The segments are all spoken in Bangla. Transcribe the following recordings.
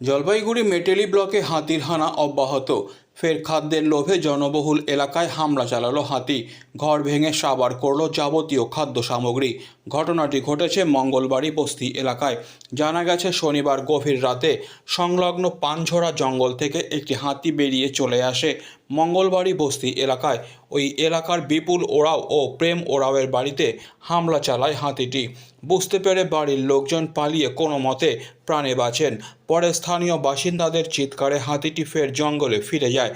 জলপাইগুড়ি মেটেলি ব্লকে হাতির হানা অব্যাহত। ফের খাদ্যের লোভে জনবহুল এলাকায় হামলা চালালো হাতি। ঘর ভেঙে সাবার করল যাবতীয় খাদ্য সামগ্রী। ঘটনাটি ঘটেছে মঙ্গলবাড়ি বস্তি এলাকায়। জানা গেছে, শনিবার গভীর রাতে সংলগ্ন পানঝোড়া জঙ্গল থেকে একটি হাতি বেরিয়ে চলে আসে মঙ্গলবাড়ি বস্তি এলাকায়। ওই এলাকার বিপুল ওরাও ও প্রেম ওরাওয়ের বাড়িতে হামলা চালায় হাতিটি। বুঝতে পেরে বাড়ির লোকজন পালিয়ে কোনো মতে প্রাণে বাঁচেন। পরে স্থানীয় বাসিন্দাদের চিৎকারে হাতিটি ফের জঙ্গলে ফিরে যায়।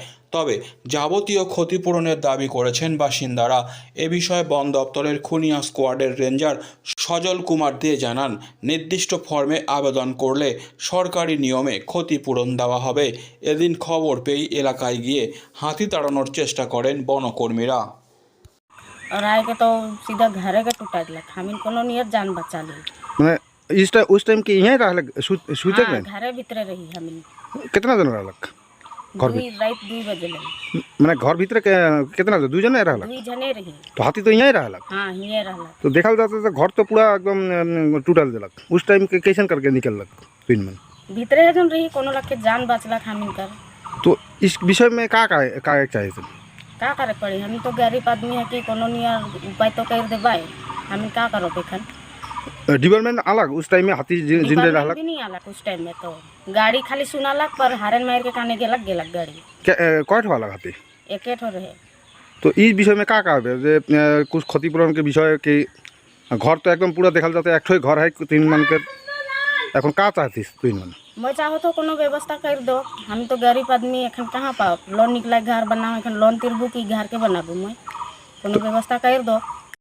যাবতীয় ক্ষতিপূরণের দাবি করেছেন বাসিন্দারা এ বিষয়ে বন দপ্তরের খুনিয়া স্কোয়াডের রেঞ্জার সজল কুমার দে জানান নির্দিষ্ট ফর্মে আবেদন করলে সরকারি নিয়মে ক্ষতিপূরণ দেওয়া হবে এদিন খবর পেয়ে এলাকায় গিয়ে হাতি তাড়ানোর চেষ্টা করেন বনকর্মীরা और आए के तो सीधा घरे के टूटा गया हमिन कोनो नियर जान बचा ली মানে इस टाइम उस टाइम के यहीं रहलक सूते हाँ, में घरे भीतरे रही हमिन कितना जन रहलक घर भी रात 2 बजे लगी। माने घर भीतर के कितना दो जने रहला दो जने रही। तो हाथी तो यहीं रहला हाँ यहीं रहला तो देखल जाता तो घर तो पूरा एकदम टूटल देलक। उस टाइम के कैसन करके निकललक पिन में? भीतर एकदम रही कोनो लग के जान बचलक हम कर तो इस विषय में का का का चाहिए था? का करे पड़ी? हम तो गरीब आदमी है कि कोनो नियर उपाय तो कर देबै। हम का करो एखन? डिपार्टमेंट अलग उस टाइम में हाथी जि- जिंदे डिपार्टमेंट रहलक भी नहीं आला उस टाइम में तो गाड़ी खाली सुनालक पर हारन मार के काने गेलक गेलक गाड़ी कै- अ, कय ठो अलग हाथी एके ठो रहे तो इस विषय में का का है जे अ, कुछ क्षतिपूरण के विषय कि घर तो एकदम पूरा देखल जाता है एक ठो घर है तीन मन के এখন का चाहतीस तीन मन मैं चाहो तो कोनो व्यवस्था कर दो हम तो गरीब आदमी एखन कहाँ पाओ लोन निकला घर बनाओ एखन लोन तिरबू की घर के बनाबू मैं कोनो व्यवस्था कर दो